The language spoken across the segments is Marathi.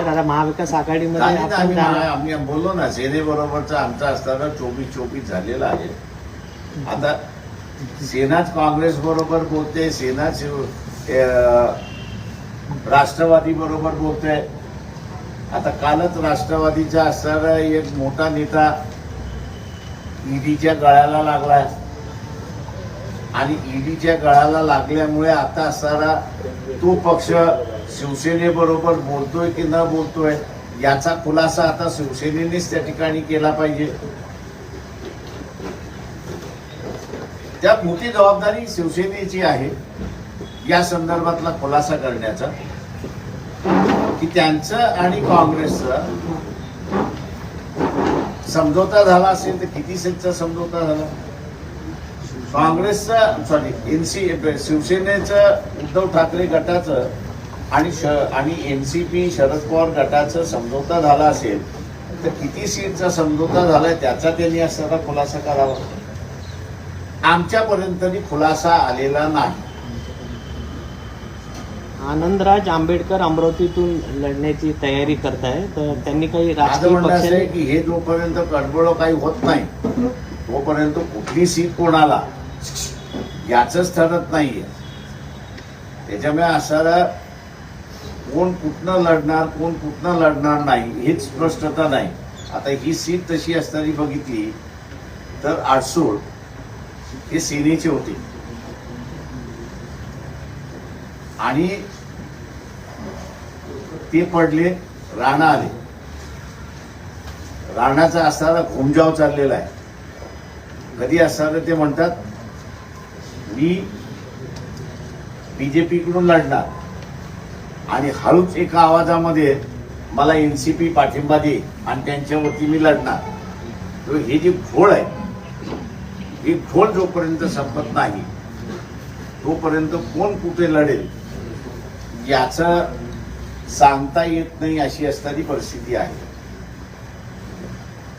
आंबेडकर आता महाविकास आघाडीमध्ये आपण आम्ही. आम्ही बोललो ना सेनेबरोबरचा आमचा असताना चोवीस चोवीस झालेला आहे. आता सेनाच काँग्रेस बरोबर बोलते सेना शिव अं, राष्ट्रवादी बरोबर बोलते. आता कालच राष्ट्रवादीचा असणारा एक मोठा नेता ईडीच्या गळ्याला लागलाय आणि ईडीच्या गळाला लागल्यामुळे आता असणारा तो पक्ष शिवसेनेबरोबर बोलतोय की न बोलतोय याचा खुलासा आता शिवसेनेनेच त्या ठिकाणी केला पाहिजे. त्या मोठी जबाबदारी शिवसेनेची आहे या संदर्भातला खुलासा करण्याचा. की त्यांचं आणि काँग्रेसचं समझोता झाला असेल तर किती सेटचा समझोता झाला? काँग्रेसचं सॉरी एनसी शिवसेनेचं उद्धव ठाकरे गटाचं आणि श आणि एनसीपी शरद पवार गटाचं समझोता झाला असेल तर किती सीटचा समझोता झालाय त्याचा त्यांनी असणारा खुलासा करावा. आमच्यापर्यंत खुलासा आलेला नाही. आनंदराज आंबेडकर अमरावतीतून लढण्याची तयारी करताय तर त्यांनी काही राजकीय असं आहे की हे जोपर्यंत कडबड काही होत नाही तोपर्यंत कुठली सीट कोणाला? याच ठरत नाहीये. त्याच्यामुळे असणारा कोण कुठनं लढणार कोण कुठनं लढणार नाही हीच स्पष्टता नाही. आता ही सीट तशी असणारी बघितली तर आडसूळ हे सेनेचे होते. आणि ते पडले राणा आले राणाचा असणारा घुमजाव चाललेला आहे. कधी असणारं ते म्हणतात मी बीजेपीकडून लढणार. आणि हळूच एका आवाजामध्ये मला एनसीपी पाठिंबा दे आणि त्यांच्यावरती मी लढणार. तर हे जे घोळ आहे ही घोळ जोपर्यंत संपत नाही तोपर्यंत कोण कुठे लढेल याचं सांगता येत नाही अशी असणारी परिस्थिती आहे.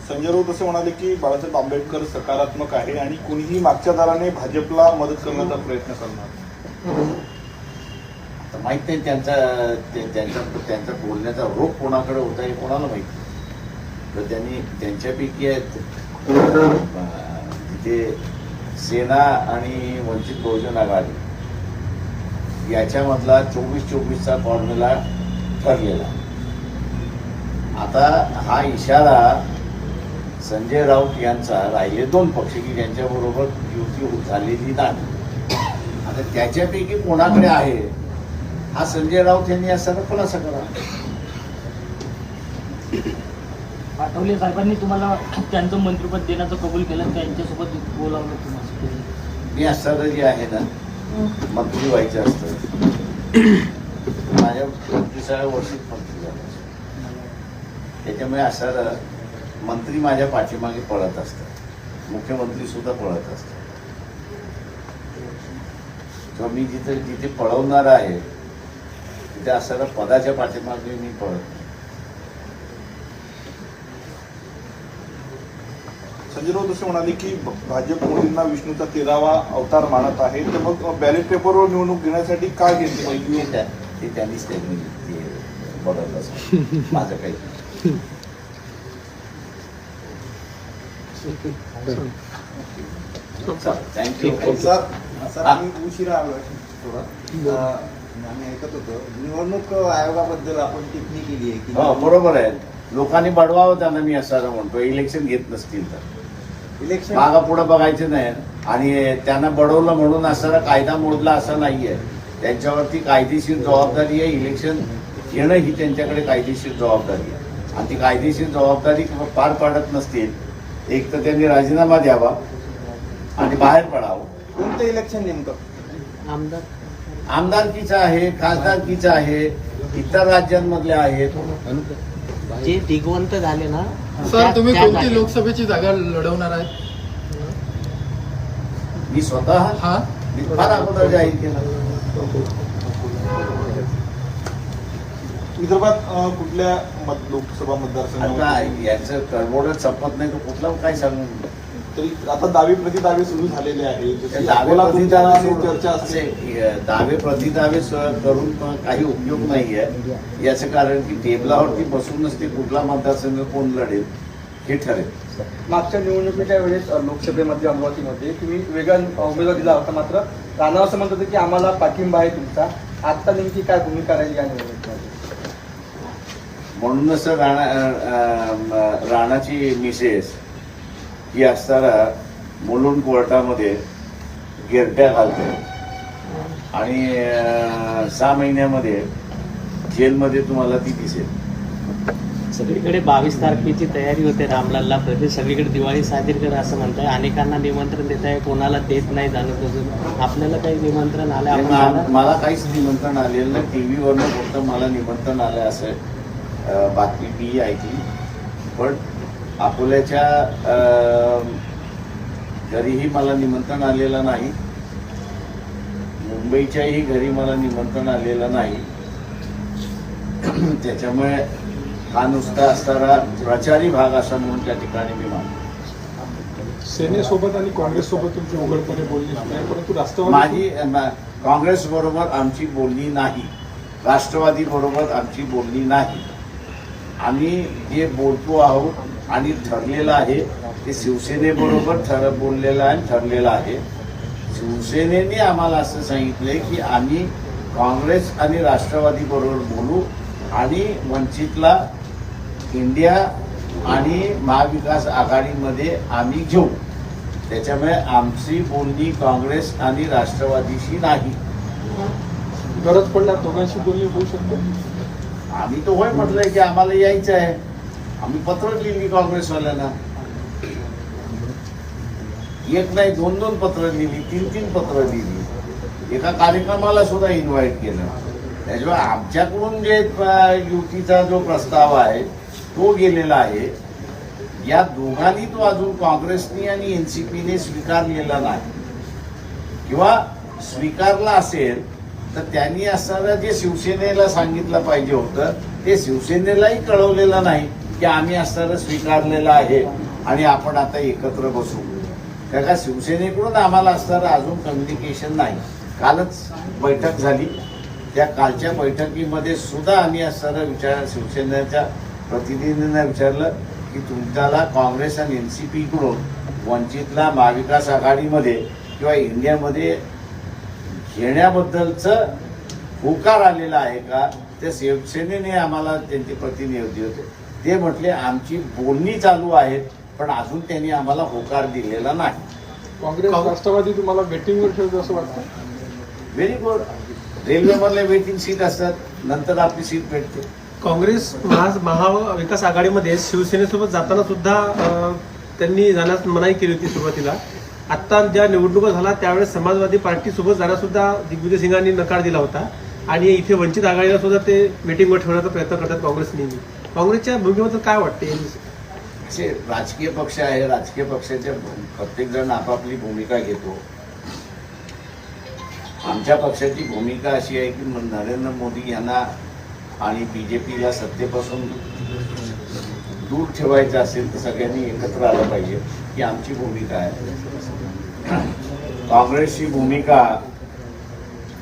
संजय राऊत असे म्हणाले की बाळासाहेब आंबेडकर सकारात्मक आहे आणि कुणीही मागच्या दाराने भाजपला मदत करण्याचा प्रयत्न करणार. माहीत नाही त्यांचा ते- त्यांचा त्यांचा बोलण्याचा रोग कोणाकडे होता हे कोणाला माहिती तर त्यांनी त्यांच्यापैकी आहेत तिथे सेना आणि वंचित बहुजन आघाडी. याच्यामधला चोवीस चोवीसचा फॉर्म्युला ठरलेला. आता हा इशारा संजय राऊत यांचा राहिले दोन पक्ष की ज्यांच्याबरोबर युती झालेली नाही. आता त्याच्यापैकी कोणाकडे आहे? हा संजय राऊत यांनी असताना खुलासा करा. पाटवले साहेबांनी तुम्हाला त्यांचं मंत्रिपद देण्याचं कबूल केलं त्यांच्यासोबत बोलावलं तुम्हाला. मी असताना जे आहे ना मंत्री व्हायचं असतं. माझ्या पंचवीसाव्या वर्षीच मंत्री झालं त्याच्यामुळे असणारं मंत्री माझ्या पाठीमागे पळत असतात मुख्यमंत्री सुद्धा पळत असतात किंवा मी जिथे जिथे पळवणार आहे तिथे असणाऱ्या पदाच्या पाठीमागे मी पळत. नाही. संजय राऊत असे म्हणाले की भाजप मोदींना विष्णूचा तेरावा अवतार मानत आहे. तर मग बॅलेट पेपरवर निवडणूक घेण्यासाठी का घेतली ते पाहिजे त्या- ते त्यांनीच त्यांनी असं. माझं काही. थँक्यू सर सर आम्ही उशिरा आलो थोडा. अं, आम्ही ऐकत होतो. निवडणूक आयोगाबद्दल आपण टिप्पणी केली आहे की हो बरोबर आहे. लोकांनी बडवावं त्यांना मी असं म्हणतो. इलेक्शन घेत नसतील तर. इलेक्शन? मागा पुढे बघायचं नाही. आणि त्यांना बडवलं म्हणून असणारा कायदा मोडला असं नाहीये. त्यांच्यावरती कायदेशीर जबाबदारी आहे. इलेक्शन घेणं ही त्यांच्याकडे कायदेशीर जबाबदारी आहे. आणि ती कायदेशीर जबाबदारी पार पाडत नसतील एक तर त्यांनी राजीनामा द्यावा आणि बाहेर पडावं. कोणतं इलेक्शन नेमकं? आमदार. आमदारकीचं आहे खासदारकीचं आहे इतर राज्यांमधले आहेत. जे दिगवंत झाले ना सर तुम्ही कोणती लोकसभेची जागा लढवणार आहे? मी स्वतः? हा? मी फार अगोदर जाहीर केलं. विदर्भात कुठल्या मत लोकसभा आता मतदारसंघात याचं कडबोडच संपत नाही तर कुठलं काय सांगू? तरी आता दावे प्रतिदावे सुरू झालेले आहे. प्रतिदावे चर्चा दावे प्रतिदावे करून पण काही उपयोग नाहीये. याचं कारण की टेबलावरती बसूनच ते कुठला मतदारसंघ कोण लढेल हे ठरेल. मागच्या निवडणुकीच्या वेळेस लोकसभेमध्ये अमरावतीमध्ये तुम्ही वेगळा उमेदवार दिला होता मात्र राणा असं म्हणत होते की आम्हाला पाठिंबा आहे तुमचा. आता नेमकी काय भूमिका राहील या निवडणुकीमध्ये? म्हणूनच राणा राणाची मिसेस ही असताना मुलुंड कोर्टामध्ये गिरट्या घालते. आणि सहा महिन्यामध्ये जेलमध्ये तुम्हाला ती दिसेल. सगळीकडे बावीस तारखेची तयारी होते रामलालला प्रति सगळीकडे दिवाळी साजरी करा असं म्हणताय. अनेकांना निमंत्रण देत आहे कोणाला देत नाही जाणून बुजून आपल्याला काही निमंत्रण आलं? मला काहीच निमंत्रण आलेलं नाही. टी व्हीवरनं फक्त मला निमंत्रण आलं असं बातमी मी ऐकली. पण अकोल्याच्या घरीही मला निमंत्रण आलेलं नाही. मुंबईच्याही घरी मला निमंत्रण आलेलं नाही. त्याच्यामुळे हा नुसता असणारा प्रचारी भाग असा म्हणून त्या ठिकाणी मी मानतो. सेनेसोबत आणि काँग्रेससोबत तुमची उघडपणे बोलली नाही परंतु राष्ट्रवादी माझी काँग्रेस बरोबर आमची बोलणी नाही. राष्ट्रवादी बरोबर आमची बोलणी नाही. आम्ही जे बोलतो आहोत आणि ठरलेलं आहे ते शिवसेनेबरोबर ठर बोललेलं आहे आणि ठरलेलं आहे. शिवसेनेने आम्हाला असं सांगितलंय की आम्ही काँग्रेस आणि राष्ट्रवादी बरोबर बोलू आणि वंचितला इंडिया आणि महाविकास आघाडीमध्ये आम्ही घेऊ. त्याच्यामुळे आमची बोलणी काँग्रेस आणि राष्ट्रवादीशी नाही. गरज पडल्यास दोघांशी बोलणी होऊ शकते. आम्ही तो होय म्हटलंय की आम्हाला यायचं आहे. आम्ही पत्र लिहिली काँग्रेसवाल्यांना. एक नाही दोन दोन पत्र लिहिली तीन तीन पत्र लिहिली. एका कार्यक्रमाला सुद्धा इन्व्हाइट केलं. त्याशिवाय आमच्याकडून जे युतीचा जो प्रस्ताव आहे तो गेलेला आहे. या दोघांनी तो अजून काँग्रेसनी आणि पीने स्वीकारलेला नाही. किंवा स्वीकारला असेल तर त्यांनी असणारं जे शिवसेनेला सांगितलं पाहिजे होतं ते शिवसेनेलाही कळवलेलं नाही. की आम्ही असणारं स्वीकारलेलं आहे आणि आपण आता एकत्र बसू. त्या का शिवसेनेकडून आम्हाला असणारं अजून कम्युनिकेशन नाही. कालच बैठक झाली. त्या कालच्या बैठकीमध्ये सुद्धा आम्ही असणारं विचार शिवसेनेच्या प्रतिनिधींना विचारलं की तुमच्याला काँग्रेस आणि एन सी पीकडून वंचितला महाविकास आघाडीमध्ये किंवा इंडियामध्ये घेण्याबद्दलचं होकार आलेला आहे का? त्या शिवसेनेने आम्हाला त्यांचे प्रतिनिधी होते. ते म्हटले आमची बोलणी चालू आहेत पण अजून त्यांनी आम्हाला होकार दिलेला नाही. काँग्रेस राष्ट्रवादी तुम्हाला वेटिंगवर ठेवतो असं वाटतं? व्हेरी गुड रेल्वेमधले वेटिंग सीट असतात नंतर आपली सीट भेटते. काँग्रेस महा महाविकास आघाडीमध्ये शिवसेनेसोबत जाताना सुद्धा त्यांनी जाण्यास मनाई केली होती सुरुवातीला. आता ज्या निवडणुका झाल्या त्यावेळेस समाजवादी पार्टीसोबत जाण्यास सुद्धा दिग्विजय सिंगांनी नकार दिला होता. आणि इथे वंचित आघाडीला सुद्धा ते वेटिंगवर ठेवण्याचा प्रयत्न करतात काँग्रेस नेहमी. काँग्रेसच्या भूमिकेबद्दल काय वाटते असे राजकीय पक्ष आहे राजकीय पक्षाच्या प्रत्येक जण आपापली भूमिका घेतो. आमच्या पक्षाची भूमिका अशी आहे की नरेंद्र मोदी यांना आणि बीजेपीला सत्तेपासून दूर ठेवायचं असेल तर सगळ्यांनी एकत्र आलं पाहिजे ही आमची भूमिका आहे. काँग्रेसची भूमिका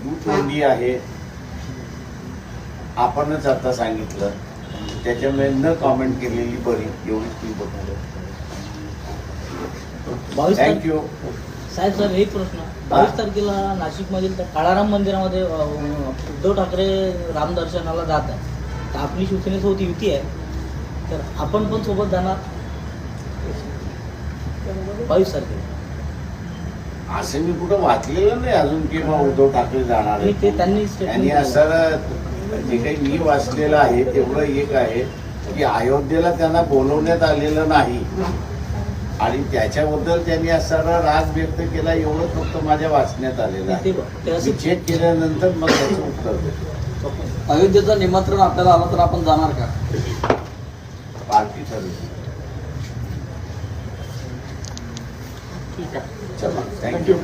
दूरतोंडी आहे. आपणच आता सांगितलं त्याच्यामुळे न कॉमेंट केलेली बरी एवढीच मी तारखे थँक्यू साहेब सर एक प्रश्न. बावीस तारखेला नाशिकमधील काळाराम मंदिरामध्ये उद्धव ठाकरे रामदर्शनाला जात आहे तर आपली शिवसेनेसोबत युती आहे. तर आपण पण सोबत जाणार. बावीस तारखेला. असं मी कुठं वाचलेलं नाही अजून की उद्धव ठाकरे जाणार. त्यांनी. असं जे काही मी वाचलेलं आहे तेवढं एक आहे की अयोध्येला त्यांना बोलवण्यात आलेलं नाही. आणि त्याच्याबद्दल त्यांनी असणारा राग व्यक्त केला एवढंच फक्त माझ्या वाचण्यात आलेलं आहे. असं चेक केल्यानंतर मग त्याचं उत्तर देतो. अयोध्येचं निमंत्रण आपल्याला आलं तर आपण जाणार का? पार्टी आहे. चला थँक्यू